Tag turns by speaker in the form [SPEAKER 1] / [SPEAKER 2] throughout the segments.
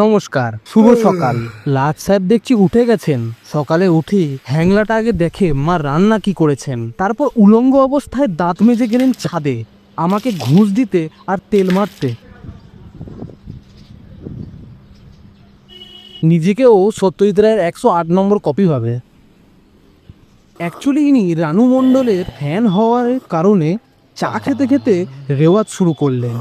[SPEAKER 1] নমস্কার শুভ সকাল। লাট সাহেব দেখছি উঠে গেছেন। সকালে উঠি হ্যাংলাটা আগে দেখে মা রান্না কি করেছেন। তারপর উলঙ্গ অবস্থায় দাঁত মেজে গেলেন ছাদে। আমাকে ঘুষ দিতে আর তেল মারতে। নিজেকেও সত্যজিৎ রায়ের একশো আট নম্বর কপি ভাবে। অ্যাকচুয়ালি ইনি রানু মণ্ডলের ফ্যান হওয়ার কারণে চা খেতে খেতে রেওয়াজ শুরু করলেন।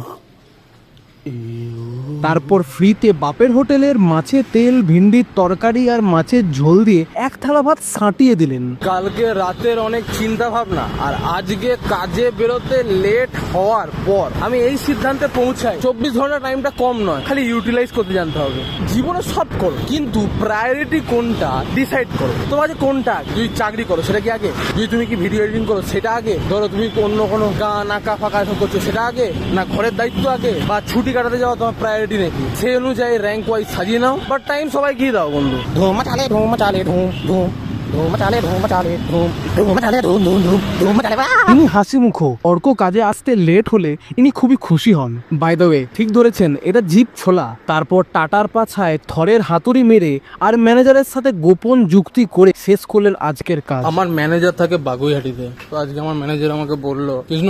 [SPEAKER 1] তারপর ফ্রিতে বাপের হোটেলের মাছের তেল, ভিন্ডির তরকারি আর মাছের ঝোল দিয়ে এক থালা ভাত সাঁটিয়ে দিলেন।
[SPEAKER 2] কালকে রাতের অনেক চিন্তা ভাবনা আর আজকে কাজে বেরোতে লেট হওয়ার পর আমি এই সিদ্ধান্তে পৌঁছাই। চব্বিশ ঘণ্টা টাইমটা কম নয়, খালি ইউটিলাইজ করতে জানতে হবে। জীবনে সব করো, কিন্তু প্রায়োরিটি কোনটা ডিসাইড করো। তোমার যে কোনটা? যদি চাকরি করো, সেটা কি আগে? যদি তুমি কি ভিডিও এডিটিং করো, সেটা আগে? ধরো তুমি অন্য কোনো গান আঁকা ফাঁকা করছ, সেটা আগে? না ঘরের দায়িত্ব আগে? বা ছুটি কাটাতে যাওয়া তোমার প্রায়োরিটি নাকি? সেই অনুযায়ী র্যাঙ্ক ওয়াইজ সাজিয়ে নাও বাট টাইম সবাই কি দাও বন্ধু?
[SPEAKER 3] ধুম চালে ধুম চালে ধুম ধুম। ধুম চালে ধুম চালে ধুম। ধুম চালে ধুম ধুম ধুম। ধুম চালে
[SPEAKER 1] ইনি হাসি মুখো অর্ক কাজে আসতে লেট হলে ইনি খুবই খুশি হন। বাই দ্য ওয়ে ঠিক ধরেছেন এটা জিপ ছোলা। তারপর টাটার পাছায় থরের হাতুড়ি মেরে আর ম্যানেজারের সাথে গোপন যুক্তি করে শেষ করলেন আজকের কাজ।
[SPEAKER 2] আমার ম্যানেজার থাকে বাগুইহাটিতে। তো আজকে আমার ম্যানেজার আমাকে বলল কৃষ্ণ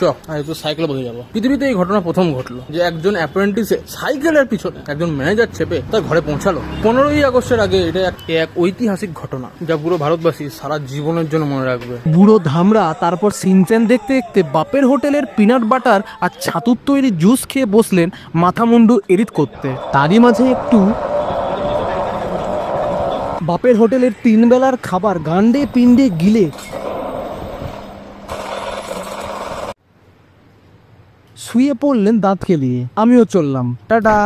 [SPEAKER 2] চ সাইকেলে বসে যাব। পৃথিবীতে এই ঘটনা প্রথম ঘটলো, যে একজন অ্যাপ্রেন্টিসে সাইকেলের পিছনে একজন ম্যানেজার চেপে তার ঘরে পৌঁছালো। পনেরোই আগস্টের আগে এটা এক- ঐতিহাসিক ঘটনা, যা পুরো ভারতবাসী সারা জীবনের জন্য মনে রাখবে।
[SPEAKER 1] বুড়ো ধামরা তারপর সিনচেন দেখতে দেখতে বাপের হোটেলের পিনাট বাটার আর ছাতুর তৈরি জুস খেয়ে বসলেন মাথা মুন্ডু এডিট করতে। তারই মাঝে একটু বাপের হোটেলের তিন বেলার খাবার গান্ডে পিণ্ডে গিলে শুয়ে পড়লেন দাঁত খেলিয়ে আমিও চললাম। টাটা।